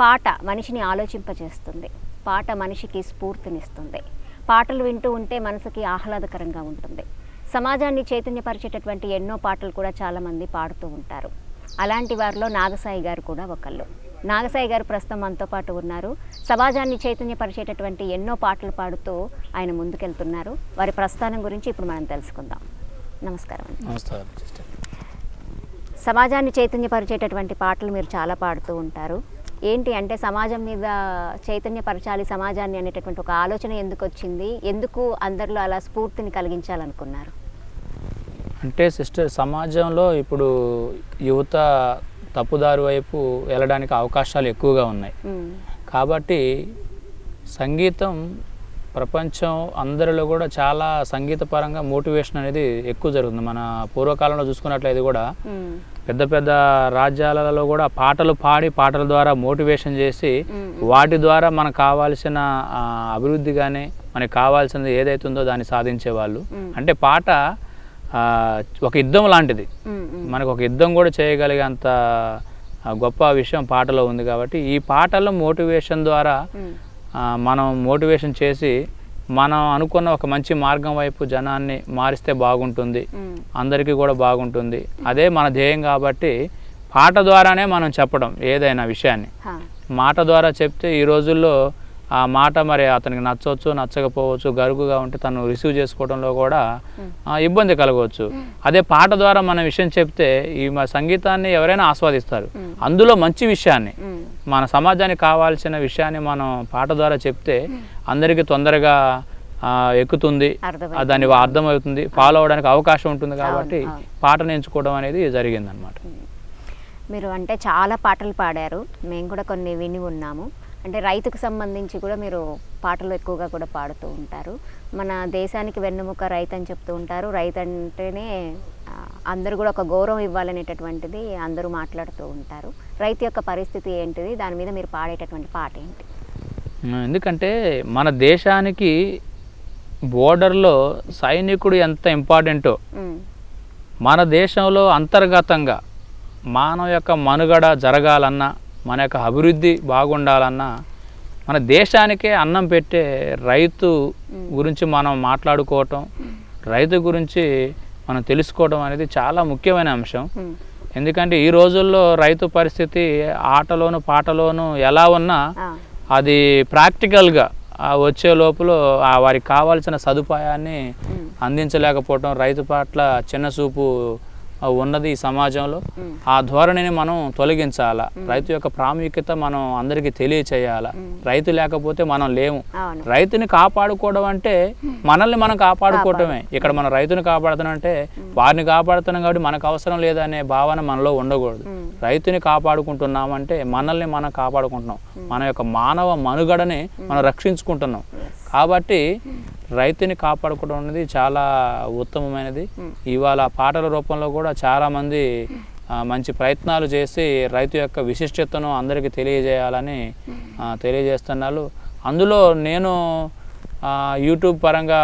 పాట మనిషిని ఆలోచింపచేస్తుంది పాట మనిషికి స్ఫూర్తినిస్తుంది. పాటలు వింటూ ఉంటే మనసుకి ఆహ్లాదకరంగా ఉంటుంది. సమాజాన్ని చైతన్యపరిచేటటువంటి ఎన్నో పాటలు కూడా చాలామంది పాడుతూ ఉంటారు. అలాంటి వారిలో నాగసాయి గారు కూడా ఒకళ్ళు. నాగసాయి గారు ప్రస్తుతం మనతో పాటు ఉన్నారు. సమాజాన్ని చైతన్యపరిచేటటువంటి ఎన్నో పాటలు పాడుతూ ఆయన ముందుకెళ్తున్నారు. వారి ప్రస్థానం గురించి ఇప్పుడు మనం తెలుసుకుందాం. నమస్కారం అండి. నమస్కారం సమాజాన్ని చైతన్యపరిచేటటువంటి పాటలు మీరు చాలా పాడుతూ ఉంటారు. ఏంటి అంటే సమాజం మీద చైతన్యపరచాలి సమాజాన్ని అనేటటువంటి ఒక ఆలోచన ఎందుకు వచ్చింది ఎందుకు అందరిలో అలా స్ఫూర్తిని కలిగించాలనుకున్నారు అంటే సిస్టర్ సమాజంలో ఇప్పుడు యువత తప్పుదారి వైపు వెళ్ళడానికి అవకాశాలు ఎక్కువగా ఉన్నాయి. కాబట్టి సంగీతం ప్రపంచం అందరిలో కూడా చాలా సంగీతపరంగా మోటివేషన్ అనేది ఎక్కువ జరుగుతుంది మన పూర్వకాలంలో చూసుకున్నట్లయితే కూడా. పెద్ద పెద్ద రాజ్యాలలో కూడా పాటలు పాడి పాటల ద్వారా మోటివేషన్ చేసి. వాటి ద్వారా మనకు కావాల్సిన అభివృద్ధి కానీ మనకు కావాల్సినది ఏదైతుందో దాన్ని సాధించేవాళ్ళు. అంటే పాట ఒక యుద్ధం లాంటిది. మనకు ఒక యుద్ధం కూడా చేయగలిగేంత ఆ, గొప్ప విషయం పాటలో ఉంది కాబట్టి ఈ పాటల మోటివేషన్ ద్వారా మనం మోటివేషన్ చేసి మనం అనుకున్న ఒక మంచి మార్గం వైపు జనాన్ని మారిస్తే బాగుంటుంది. అందరికీ కూడా బాగుంటుంది అదే మన ధ్యేయం కాబట్టి పాట ద్వారానే మనం చెప్పడం ఏదైనా విషయాన్ని. మాట ద్వారా చెప్తే ఈ రోజుల్లో ఆ మాట మరి అతనికి నచ్చవచ్చు నచ్చకపోవచ్చు గరుకుగా ఉంటే తను రిసీవ్ చేసుకోవడంలో కూడా ఆ, ఇబ్బంది కలగవచ్చు. అదే పాట ద్వారా మన విషయం చెప్తే ఈ మా సంగీతాన్ని ఎవరైనా ఆస్వాదిస్తారు. అందులో మంచి విషయాన్ని. మన సమాజానికి కావాల్సిన విషయాన్ని మనం పాట ద్వారా చెప్తే అందరికీ తొందరగా ఎక్కుతుంది. దాని అర్థమవుతుంది ఫాలో అవడానికి అవకాశం ఉంటుంది కాబట్టి. పాటను ఎంచుకోవడం అనేది జరిగిందనమాట మీరు అంటే చాలా పాటలు పాడారు. మేము కూడా కొన్ని విని ఉన్నాము. అంటే రైతుకు సంబంధించి కూడా మీరు పాటలు ఎక్కువగా కూడా పాడుతూ ఉంటారు. మన దేశానికి వెన్నెముక రైతు అని చెప్తూ ఉంటారు. రైతు అంటేనే అందరూ కూడా ఒక గౌరవం ఇవ్వాలనేటటువంటిది అందరూ మాట్లాడుతూ ఉంటారు. రైతు యొక్క పరిస్థితి ఏంటిది? దాని మీద మీరు పాడేటటువంటి పాట ఏంటి? ఎందుకంటే మన దేశానికి బోర్డర్లో సైనికుడు ఎంత ఇంపార్టెంటో మన దేశంలో అంతర్గతంగా మానవ యొక్క మనుగడ జరగాలన్నా మన యొక్క అభివృద్ధి బాగుండాలన్నా మన దేశానికే అన్నం పెట్టే రైతు గురించి మనం మాట్లాడుకోవటం రైతు గురించి మనం తెలుసుకోవడం అనేది చాలా ముఖ్యమైన అంశం. ఎందుకంటే ఈ రోజుల్లో రైతు పరిస్థితి ఆటలోను పాటలోను ఎలా ఉన్నా అది ప్రాక్టికల్గా వచ్చే లోపల వారికి కావాల్సిన సదుపాయాన్ని అందించలేకపోవటం రైతు పట్ల చిన్న చూపు ఉన్నది ఈ సమాజంలో. ఆ ధోరణిని మనం తొలగించాలా? రైతు యొక్క ప్రాముఖ్యత మనం అందరికీ తెలియచేయాలా? రైతు లేకపోతే మనం లేము. రైతుని కాపాడుకోవడం అంటే మనల్ని మనం కాపాడుకోవటమే. ఇక్కడ మనం రైతుని కాపాడుతున్నాం అంటే వారిని కాపాడుతున్నాం కాబట్టి మనకు అవసరం లేదనే భావన మనలో ఉండకూడదు. రైతుని కాపాడుకుంటున్నామంటే మనల్ని మనం కాపాడుకుంటున్నాం. మన యొక్క మానవ మనుగడని మనం రక్షించుకుంటున్నాం. కాబట్టి రైతుని కాపాడుకోవడం అనేది చాలా ఉత్తమమైనది. ఇవాళ పాటల రూపంలో కూడా చాలామంది మంచి ప్రయత్నాలు చేసి రైతు యొక్క విశిష్టతను అందరికీ తెలియజేయాలని తెలియజేస్తున్నారు. అందులో నేను యూట్యూబ్ పరంగా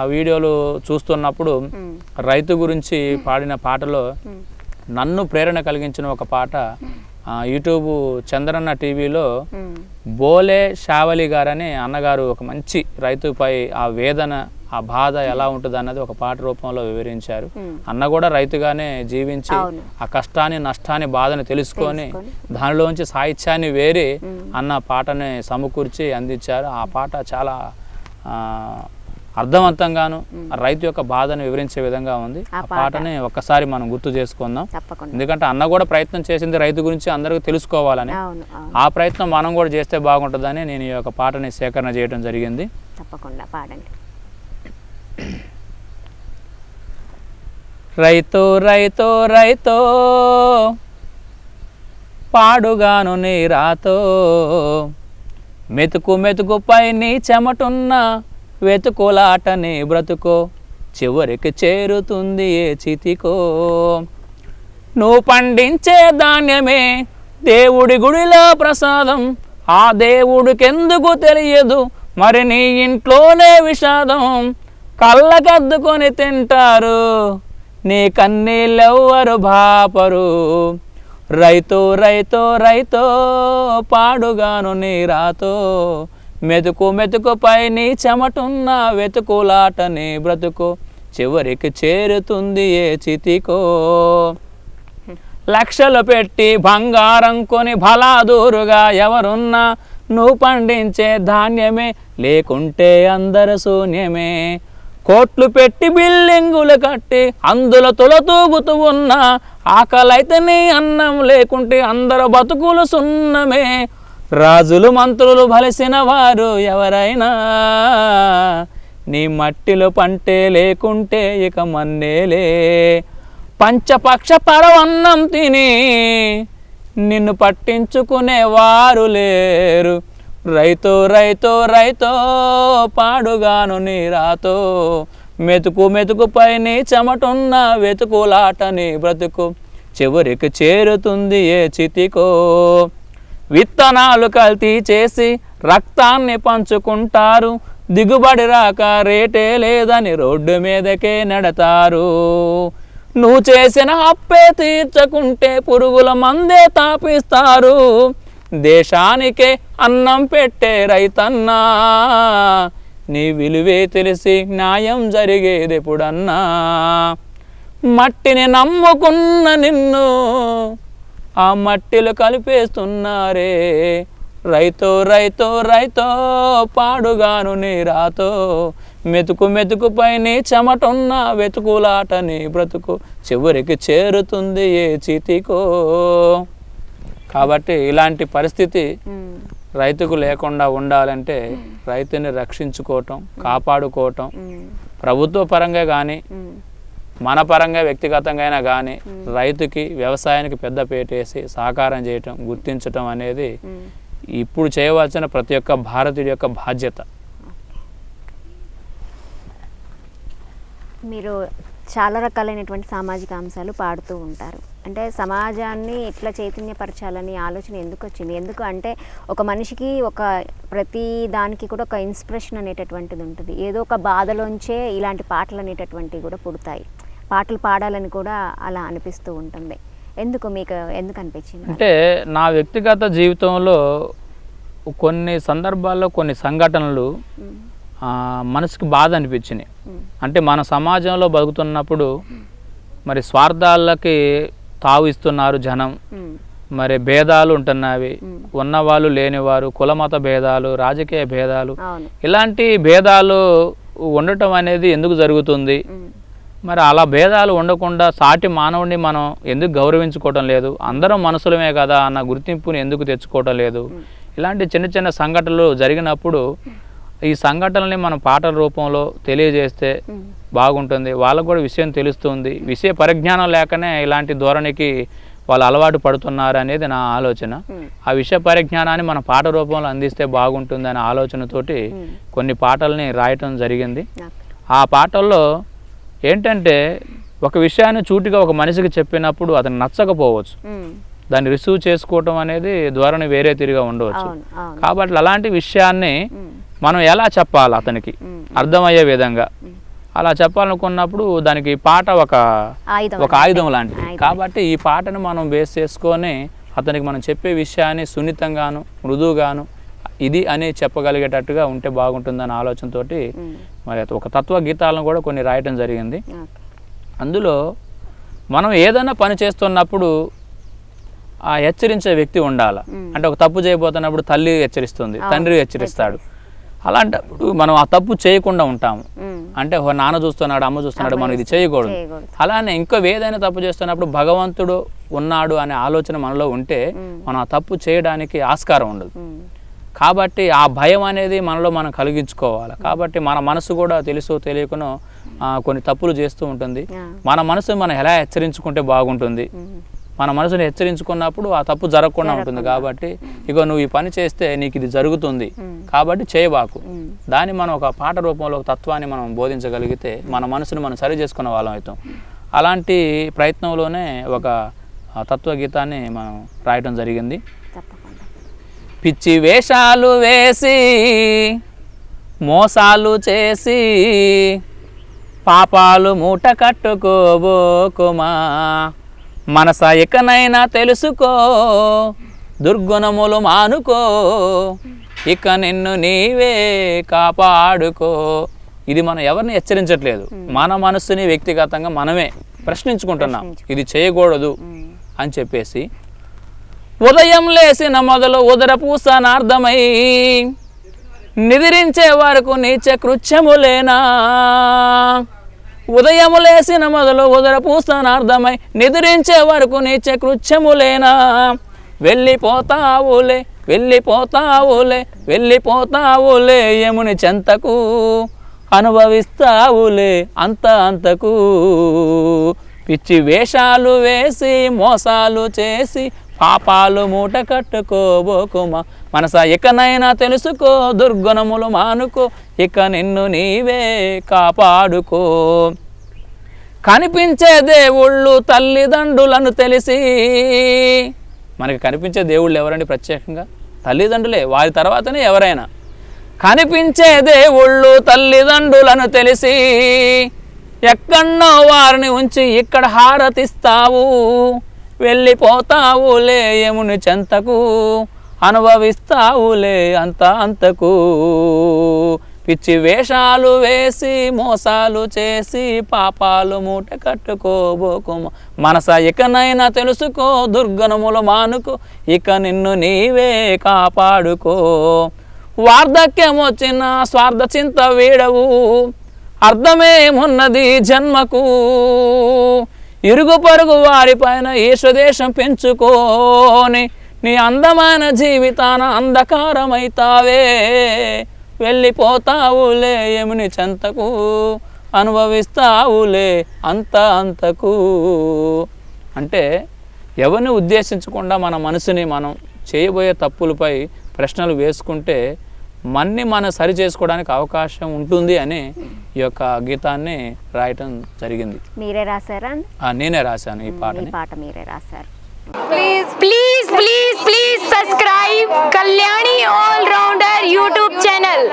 ఆ వీడియోలు చూస్తున్నప్పుడు రైతు గురించి పాడిన పాటలో నన్ను ప్రేరణ కలిగించిన ఒక పాట యూట్యూబ్ చంద్రన్న టీవీలో బోలే షావలి గారని అన్నగారు ఒక మంచి రైతుపై ఆ వేదన ఆ బాధ ఎలా ఉంటుంది అన్నది ఒక పాట రూపంలో వివరించారు. అన్న కూడా రైతుగానే జీవించి. ఆ కష్టాన్ని నష్టాన్ని బాధని తెలుసుకొని. దానిలోంచి సాహిత్యాన్ని వేరి. అన్న పాటని సమకూర్చి అందించారు ఆ పాట చాలా అర్థవంతంగాను రైతు యొక్క బాధను వివరించే విధంగా ఉంది. ఆ పాటని ఒక్కసారి మనం గుర్తు చేసుకుందాం. ఎందుకంటే అన్న కూడా ప్రయత్నం చేసింది రైతు గురించి అందరికీ తెలుసుకోవాలని. ఆ ప్రయత్నం మనం కూడా చేస్తే బాగుంటుందని నేను ఈ యొక్క పాటని సేకరణ చేయడం జరిగింది. తప్పకుండా పాడండి. రైతో రైతో రైతో పాడుగాను నీ రాతో. మెతుకు మెతుకుపై నీ చెమటున్న వెతుకులాటనే బ్రతుకో చివరికి చేరుతుంది ఏ చితికో. నువ్వు పండించే ధాన్యమే దేవుడి గుడిలో ప్రసాదం ఆ దేవుడికెందుకు తెలియదు మరి నీ ఇంట్లోనే విషాదం. కళ్ళకద్దుకొని తింటారు నీ కన్నీళ్ళెవ్వరు బాపరు. రైతో రైతో రైతో పాడుగాను నీ రాతో. మెతుకు మెతుకుపై నీ చెమటున్న వెతుకులాటని బ్రతుకు చివరికి చేరుతుంది ఏ చితికో. లక్షలు పెట్టి బంగారం కొని బలాదూరుగా ఎవరున్నా నువ్వు పండించే ధాన్యమే లేకుంటే అందరు శూన్యమే. కోట్లు పెట్టి బిల్డింగులు కట్టి అందులో తొలతూగుతూ ఉన్న ఆకలైతే నీ అన్నం లేకుంటే అందరు బతుకులు సున్నమే. రాజులు మంత్రులు భలసిన వారు ఎవరైనా? నీ మట్టిలో పంటే లేకుంటే ఇక మన్నేలే. పంచపక్ష పరవన్నం తిని నిన్ను పట్టించుకునేవారు లేరు. రైతో రైతో రైతో పాడుగాను నీ రాతో. మెతుకు మెతుకుపై నీ చెమటున్న వెతుకులాట నీ బ్రతుకు. చివరికి చేరుతుంది ఏ చితికో. విత్తనాలు కల్తీ చేసి రక్తాన్ని పంచుకుంటారు. దిగుబడి రాక రేటే లేదని రోడ్డు మీదకే నెడతారు. నువ్వు చేసిన అప్పే తీర్చకుంటే పురుగుల మందే తాపిస్తారు. దేశానికే అన్నం పెట్టే రైతన్నా నీ విలువే తెలిసి న్యాయం జరిగేది ఎప్పుడన్నా మట్టిని నమ్ముకున్న నిన్ను ఆ మట్టిలో కలిపేస్తున్నారే. రైతో రైతో రైతో పాడుగాను నీ రాతో. మెతుకు మెతుకుపై నీ చెమటున్న వెతుకులాట నీ బ్రతుకు. చివరికి చేరుతుంది ఏ చితికో కాబట్టి ఇలాంటి పరిస్థితి రైతుకు లేకుండా ఉండాలంటే రైతుని రక్షించుకోవటం కాపాడుకోవటం ప్రభుత్వ పరంగా కానీ మన పరంగా వ్యక్తిగతంగా అయినా కానీ రైతుకి వ్యవసాయానికి పెద్ద వేసి సహకారం చేయటం గుర్తించటం అనేది. ఇప్పుడు చేయవలసిన ప్రతి ఒక్క భారతీయుడి యొక్క బాధ్యత. మీరు చాలా రకాలైనటువంటి సామాజిక అంశాలు పాడుతూ ఉంటారు. అంటే సమాజాన్ని ఎట్లా చైతన్యపరచాలని ఆలోచన ఎందుకు వచ్చింది? ఎందుకు అంటే ఒక మనిషికి ఒక ప్రతి దానికి కూడా ఒక ఇన్స్పిరేషన్ అనేటటువంటిది ఉంటుంది. ఏదో ఒక బాధలోంచే ఇలాంటి పాటలు అనేటటువంటివి కూడా పుడతాయి. పాటలు పాడాలని కూడా అలా అనిపిస్తూ ఉంటుంది. ఎందుకు మీకు ఎందుకు అనిపించింది? అంటే నా వ్యక్తిగత జీవితంలో కొన్ని సందర్భాల్లో కొన్ని సంఘటనలు మనసుకి బాధ అనిపించినాయి అంటే మన సమాజంలో బతుకుతున్నప్పుడు మరి స్వార్థాలకి తావు ఇస్తున్నారు జనం. మరి భేదాలు ఉంటున్నవి. ఉన్నవాళ్ళు లేనివారు కులమత భేదాలు రాజకీయ భేదాలు ఇలాంటి భేదాలు ఉండటం అనేది ఎందుకు జరుగుతుంది? మరి అలా భేదాలు ఉండకుండా సాటి మానవుడిని మనం ఎందుకు గౌరవించుకోవటం లేదు? అందరం మనుషులమే కదా అన్న గుర్తింపుని ఎందుకు తెచ్చుకోవటం లేదు? ఇలాంటి చిన్న చిన్న సంఘటనలు జరిగినప్పుడు ఈ సంఘటనల్ని మనం పాటల రూపంలో తెలియజేస్తే బాగుంటుంది. వాళ్ళకు కూడా విషయం తెలుస్తుంది. విషయ పరిజ్ఞానం లేకనే ఇలాంటి ధోరణికి వాళ్ళు అలవాటు పడుతున్నారు అనేది నా ఆలోచన. ఆ విషయ పరిజ్ఞానాన్ని మన పాట రూపంలో అందిస్తే బాగుంటుంది అనే ఆలోచనతోటి. కొన్ని పాటల్ని రాయటం జరిగింది. ఆ పాటల్లో ఏంటంటే ఒక విషయాన్ని చూటిగా ఒక మనిషికి చెప్పినప్పుడు అతను నచ్చకపోవచ్చు. దాన్ని రిసీవ్ చేసుకోవటం అనేది ధోరణి వేరే తిరిగా ఉండవచ్చు. కాబట్టి అలాంటి విషయాన్ని మనం ఎలా చెప్పాలి అతనికి? అర్థమయ్యే విధంగా. అలా చెప్పాలనుకున్నప్పుడు దానికి పాట ఒక ఆయుధం ఒక ఆయుధం లాంటిది. కాబట్టి ఈ పాటను మనం బేస్ చేసుకొని అతనికి మనం చెప్పే విషయాన్ని సున్నితంగాను మృదువుగాను ఇది అని చెప్పగలిగేటట్టుగా ఉంటే బాగుంటుందన్న ఆలోచనతోటి ఉమ్, మరి ఒక తత్వ గీతాలను కూడా కొన్ని రాయటం జరిగింది. అందులో మనం ఏదైనా పని చేస్తున్నప్పుడు ఆ హెచ్చరించే వ్యక్తి ఉండాలి. అంటే ఒక తప్పు చేయబోతున్నప్పుడు తల్లి హెచ్చరిస్తుంది తండ్రి హెచ్చరిస్తాడు. అలాంటప్పుడు మనం ఆ తప్పు చేయకుండా ఉంటాము. అంటే నాన్న చూస్తున్నాడు అమ్మ చూస్తున్నాడు మనం ఇది చేయకూడదు. అలానే ఇంకో ఏదైనా తప్పు చేస్తున్నప్పుడు భగవంతుడు ఉన్నాడు అనే ఆలోచన మనలో ఉంటే. మనం ఆ తప్పు చేయడానికి ఆస్కారం ఉండదు. కాబట్టి ఆ భయం అనేది మనలో మనం కలిగించుకోవాలి. కాబట్టి మన మనసు కూడా తెలుసు తెలియకనో కొన్ని తప్పులు చేస్తూ ఉంటుంది. మన మనసు మనం ఎలా హెచ్చరించుకుంటే బాగుంటుంది? మన మనసుని హెచ్చరించుకున్నప్పుడు ఆ తప్పు జరగకుండా ఉంటుంది కాబట్టి ఇగో నువ్వు ఈ పని చేస్తే నీకు ఇది జరుగుతుంది. కాబట్టి చేయబాకు. దాన్ని మనం ఒక పాట రూపంలో ఒక తత్వాన్ని మనం బోధించగలిగితే మన మనసుని మనం సరి చేసుకున్న వాళ్ళం అవుతాం. అలాంటి ప్రయత్నంలోనే ఒక తత్వగీతాన్ని మనం రాయటం జరిగింది. పిచ్చి వేషాలు వేసి మోసాలు చేసి పాపాలు మూట కట్టుకోబోకుమా మనస ఎకనైనా తెలుసుకో దుర్గుణములు మానుకో ఇక నిన్ను నీవే కాపాడుకో. ఇది మనం ఎవరిని హెచ్చరించట్లేదు. మన మనస్సుని వ్యక్తిగతంగా మనమే ప్రశ్నించుకుంటున్నాం. ఇది చేయకూడదు అని చెప్పేసి ఉదయం లేసిన మొదలు ఉదర పూసనార్థమై నిద్రించే వరకు నీచ కృత్యములేనా? ఉదయము లేసిన మొదలు ఉదర పూసనార్థమై నిద్రించే వరకు నీచ కృత్యములేనా? వెళ్ళిపోతావులే వెళ్ళిపోతావులే వెళ్ళిపోతావులే యముని చెంతకు అనుభవిస్తావులే అంత అంతకు. పిచ్చి వేషాలు వేసి మోసాలు చేసి పాపాలు మూట కట్టుకోబోకుమా. మనస ఇకనైనా తెలుసుకో దుర్గుణములు మానుకో ఇక నిన్ను నీవే కాపాడుకో. కనిపించే దేవుళ్ళు తల్లిదండ్రులను తెలిసి. మనకి కనిపించే దేవుళ్ళు ఎవరండి ప్రత్యేకంగా? తల్లిదండ్రులే వారి తర్వాతనే ఎవరైనా. కనిపించే దేవుళ్ళు తల్లిదండ్రులను తెలిసి. ఎక్కడో వారిని ఉంచి ఇక్కడ హారతిస్తావు. వెళ్ళిపోతావులే యముని చెంతకు అనుభవిస్తావులే అంత అంతకు. పిచ్చి వేషాలు వేసి మోసాలు చేసి పాపాలు మూట కట్టుకోబోకుమ. మనస ఇకనైనా తెలుసుకో దుర్గణములు మానుకో ఇక నిన్ను నీవే కాపాడుకో. వార్ధక్యం వచ్చిన స్వార్థ చింత వీడవు అర్థమేమున్నది జన్మకు? ఇరుగు పరుగు వారిపైన స్వదేశం పెంచుకోని నీ అందమైన జీవితాన అంధకారమైతావే. వెళ్ళిపోతావులే యముని చెంతకు అనుభవిస్తావులే అంత అంతకు. అంటే ఎవరిని ఉద్దేశించకుండా మన మనసుని మనం చేయబోయే తప్పులపై ప్రశ్నలు వేసుకుంటే మన్ని మనం సరి చేసుకోవడానికి అవకాశం ఉంటుంది అని ఈ యొక్క గీతాన్ని రాయటం జరిగింది. మీరే రాశారా? నేనే రాశాను ఈ పాట పాట మీరే రాశారు. Please please please please subscribe Kalyani all rounder YouTube channel